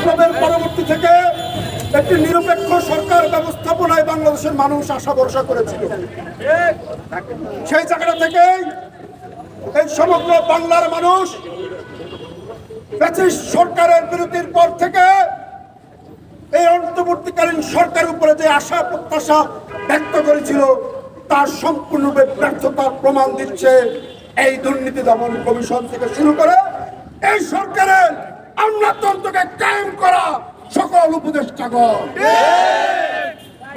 বিপ্লবের পরবর্তী থেকে একটি নিরপেক্ষ সরকার ব্যবস্থাপনায় বাংলাদেশের মানুষ আশা ভরসা করেছিল। সেই জায়গাটা থেকেই এই সমগ্র বাংলার মানুষ সরকারের বিরতির পর থেকে এই অন্তর্বর্তীকালীন সরকার উপরে যে আশা, প্রত্যাশা ব্যক্ত করেছিল, তার সম্পূর্ণরূপে ব্যর্থতার প্রমাণ দিচ্ছে এই দুর্নীতি দমন কমিশন থেকে শুরু করে এই সরকারের সকল উপদেষ্টাগণ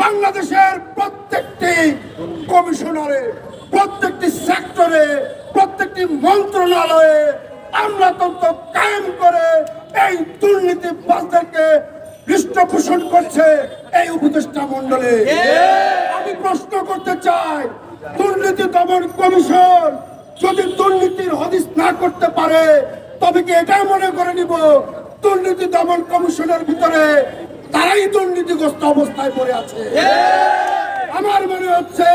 বাংলাদেশের প্রত্যেকটি কমিশনারে, প্রত্যেকটি সেক্টরে, প্রত্যেকটি মন্ত্রণালয়ে আমলাতন্ত্র কায়েম করে এই দুর্নীতিবাজদেরকে পৃষ্ঠপোষণ করছে এই উপদেষ্টা মন্ডলে আমি প্রশ্ন করতে চাই, দুর্নীতি দমন কমিশন যদি দুর্নীতির হদিস না করতে পারে, তবে কি এটাই মনে করে নিব দুর্নীতি দমন কমিশনের ভিতরে তারাই দুর্নীতিগ্রস্ত অবস্থায় পড়ে আছে। আমার মনে হচ্ছে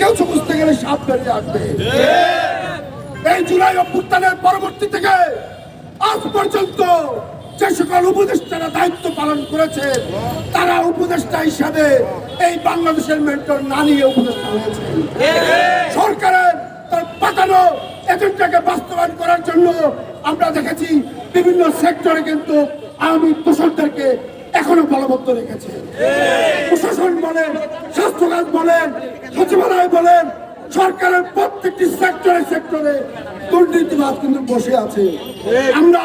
কেউ বুঝতে গেলে সাপ বেরিয়ে আসবে এই জুলাই অভ্যুত্থানের পরবর্তী থেকে আজ পর্যন্ত যে সকল উপদেষ্টারা দায়িত্ব পালন করেছে তারা উপদেষ্টা হিসাবে এই বাংলাদেশের মেন্টর না নিয়ে উপদেষ্টা হয়েছে। সরকারের তার পাতানো এজেন্ডাকে বাস্তবায়ন করার জন্য আমরা দেখেছি বিভিন্ন সেক্টরে কিন্তু আওয়ামী দোষরদেরকে এখনও বলবদ্ধ রেখেছে। প্রশাসন বলেন স্বাস্থ্যখাত বলেন, সচিবালয় বলেন, সরকারের প্রত্যেকটি সেক্টরে সেক্টরে দুর্নীতিবাদ কিন্তু বসে আছে। আমরা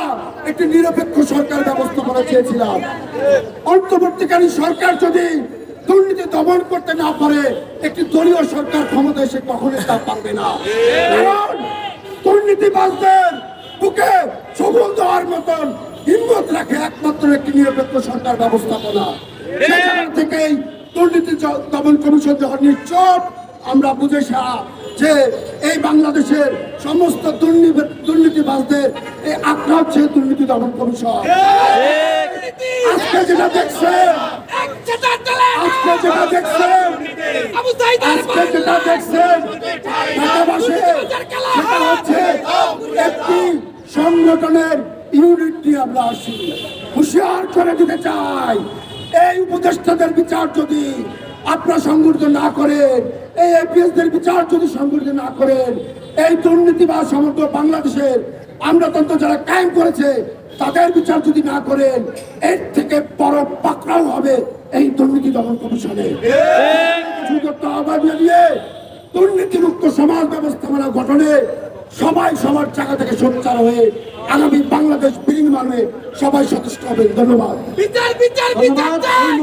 একটি নিরপেক্ষ সরকার ব্যবস্থাপনা চেয়েছিলাম। অন্তর্বর্তীকালীন সরকার যদি দুর্নীতি দমন করতে না পারে, একটি দলীয় সরকার ক্ষমতা এসে কখনোই তা পারবে না। কারণ দুর্নীতিবাজদের বুকে সবল দেওয়ার মতন হিম্মত রাখে একমাত্র একটি নিরপেক্ষ সরকার ব্যবস্থাপনা। সেখান থেকেই দুর্নীতি দমন কমিশন যখন নিশ্চট আমরা বুঝেছা যে এই বাংলাদেশের সমস্ত দুর্নীতি দুর্নীতিবাজদের এই আগ্রহ হচ্ছে দুর্নীতি দমন কমিশন। আজকে যেটা দেখছেন আজকে যেটা দেখছেন আজকে যেটা দেখছেন ঢাকাবাসী সেটা হচ্ছে একটি সংগঠনের ইউনিট নিয়ে আমরা আসি। হুঁশিয়ার করে দিতে চাই। এই উপদেষ্টাদের বিচার যদি আপনারা সংগঠিত না করেন, এই এপিএসদের বিচার যদি সংগঠিত না করেন, এই দুর্নীতিবাদ সমগ্র বাংলাদেশের আমলাতন্ত্র যারা কায়েম করেছে, তাদের বিচার যদি না করেন, এর থেকে বড় পাকড়াও হবে এই দুর্নীতি দমন কমিশনে। দুর্নীতিমুক্ত সমাজ ব্যবস্থাপনা গঠনে সবাই সবার জায়গা থেকে সোচ্চার হয়ে আগামী বাংলাদেশ বিনির্মাণে সবাই সচেষ্ট হবেন। ধন্যবাদ।